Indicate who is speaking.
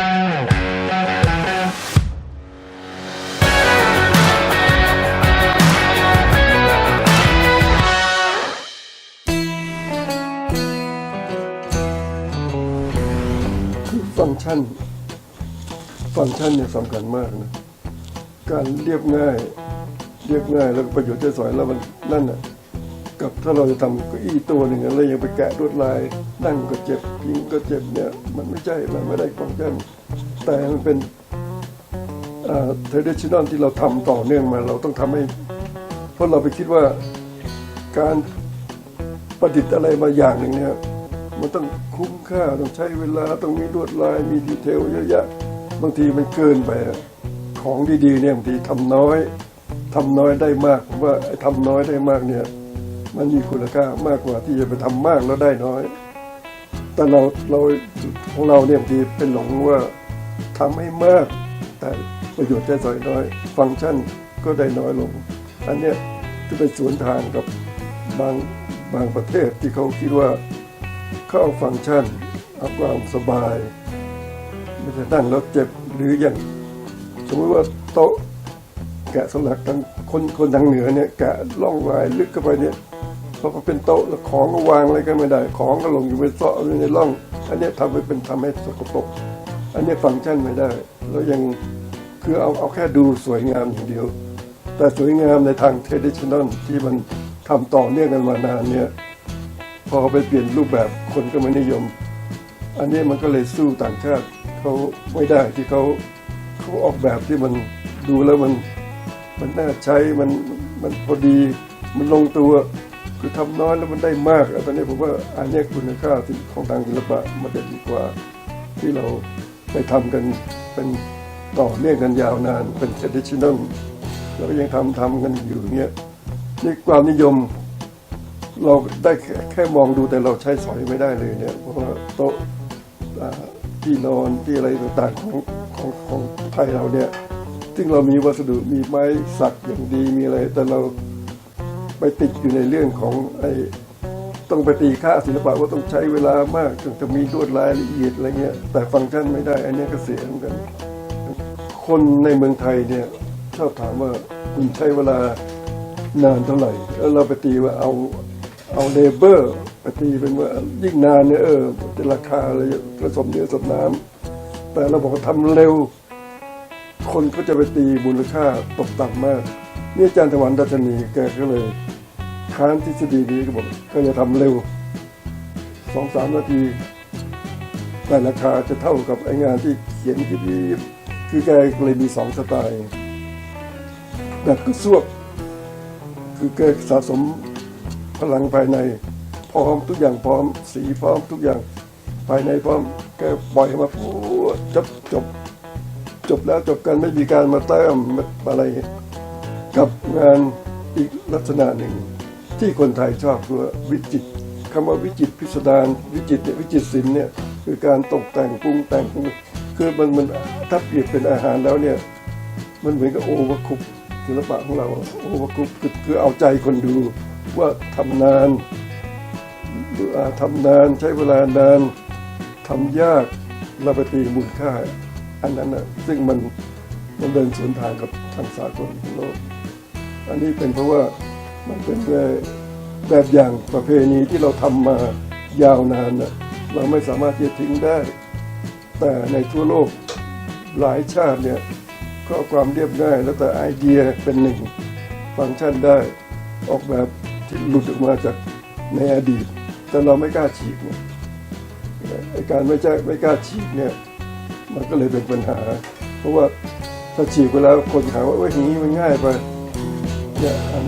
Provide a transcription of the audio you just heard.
Speaker 1: ฟังก์ชัน ฟังก์ชันเนี่ยสำคัญมากนะ การเรียบง่าย เรียบง่ายแล้วก็ประโยชน์ใช้สอยแล้วมันนั่นน่ะ กับถ้าเราจะทำเก้าอี้ตัวหนึ่งแล้วยังไปแกะลวดลาย นั่งก็เจ็บพิงก็เจ็บเนี่ย มันไม่ใช่มันไม่ได้ฟังก์ชันแต่มันเป็นเทรดิชัน traditional ที่เราทำต่อเนื่องมาเราต้องทำให้ เพราะเราไปคิดว่าการประดิษฐ์อะไรมาอย่างหนึ่งเนี่ยมันต้องคุ้มค่าต้องใช้เวลาต้องมีลวดลายมีดีเทลเยอะแยะบางทีมันเกินไปของดีๆเนี่ยบางทีทำน้อยทำน้อยได้มากผมว่าไอ้ทำน้อยได้มากเนี่ย มันมีคุณค่ามากกว่าที่จะไปทำมากแล้วได้น้อย แต่เราเราของเราเนี่ยบางทีเป็นหลงว่าทำให้มาก แต่ประโยชน์ใช้สอยน้อย ฟังก์ชันก็ได้น้อยลง อันเนี้ยจะเป็นสวนทางกับบางบางประเทศที่เขาคิดว่าเขาเอาฟังก์ชันเอาความสบายไม่ใช่นั่งแล้วเจ็บหรืออย่างสมมติว่าโต๊ะแกะสลักทางคนคนทางเหนือเนี่ยแกะล่องลายลึกเข้าไปเนี่ย พอเขาเป็นโต๊ะแล้วของก็วางอะไรก็ไม่ได้ ของก็ลงอยู่ในซาะอยู่ในร่อง อันนี้ทำให้เป็นทำให้สกปรกอันนี้ฟังก์ชันไม่ได้ แล้วยังคือเอาเอาแค่ดูสวยงามอย่างเดียว แต่สวยงามในทางเทดิชันนลที่มันทำต่อเนื่องกันมานานเนี่ยพอไปเปลี่ยนรูปแบบคนก็ไม่นิยม อันนี้มันก็เลยสู้ต่างชาติเขาไม่ได้ที่เขาเขาออกแบบที่มันดูแล้วมันมันน่าใช้มันมันพอดีมันลงตัว คือทำน้อยแล้วมันได้มากตอนนี้ผมว่าอันนี้คุณค่าที่ของทางศิลปะมันจะดีกว่าที่เราไปทำกันเป็นต่อเนื่องกันยาวนานเป็น traditional แล้วก็ยังทำทำกันอยู่เนี้ยนี่ความนิยม เราได้แค่แค่มองดูแต่เราใช้สอยไม่ได้เลยเนี่ยเพราะว่าโต๊ะที่นอนที่อะไรต่างๆของของของไทยเราเนี่ย ซึ่งเรามีวัสดุมีไม้สักอย่างดีมีอะไรแต่เรา ไปติดอยู่ในเรื่องของไอ้ต้องไปตีค่าศิลปะว่าต้องใช้เวลามากถึงจะมีลวดลายละเอียดอะไรเงี้ย แต่ฟังก์ชันไม่ได้ อันเนี้ยก็เสียเหมือนกัน คนในเมืองไทยเนี่ยชอบถามว่าคุณใช้เวลานานเท่าไหร่ แล้วเราไปตีว่าเอาเอาเลเบอร์ไปตีเป็นว่ายิ่งนานเนี่ยเออจะราคาอะไรผสมเนื้อสมน้ำแต่เราบอกว่าทำเร็ว คนก็จะไปตีมูลค่าตกต่ำมาก นี่อาจารย์ถวันดัชนีแกก็เลยค้านทฤษฎีนี้ก็บอกก็จะทำเร็วสองสามนาทีแต่ราคาจะเท่ากับไองานที่เขียนที่คือแกเลยมีสองสไตล์แบบกระซวก คือแกสะสมพลังภายใน พร้อมทุกอย่างพร้อม สีพร้อมทุกอย่างภายในพร้อมแกปล่อยมาพูดจบจบจบแล้วจบกันไม่มีการมาแต้มอะไร กับงานอีกลักษณะหนึ่ง ที่คนไทยชอบคือวิจิตคำว่าวิจิตพิสดารวิจิตเนี่ยวิจิตศิลป์เนี่ยคือการตกแต่งปรุงแต่งปรุงคือมันมันถ้าเปรียบเป็นอาหารแล้วเนี่ยมันเหมือนกับโอวอร์คุกศิลปะของเราโอวอร์คุกคือคือเอาใจคนดูว่าทำนานอ่าทำนานใช้เวลานานทำยากเราไปตีมูลค่า อันนั้นนะซึ่งมันมันเดินสวนทางกับทางสากลของโลก อันนี้เป็นเพราะว่ามันเป็นแบบอย่างประเพณีที่เราทำมายาวนานนะเราไม่สามารถที่จะทิ้งได้ แต่ในทั่วโลกหลายชาติเนี่ยก็เอความเรียบง่ายแล้วแต่ไอเดียเป็นหนึ่ง ฟังก์ชันได้ออกแบบที่หลุดออกมาจากในอดีต แต่เราไม่กล้าฉีกเนี่ยการไม่ใช่ไม่กล้าฉีกเนี่ยมันก็เลยเป็นปัญหา เพราะว่าถ้าฉีกไปแล้วคนถามว่าเอ้ยอย่างนี้มันง่ายไป เนี่ยอัน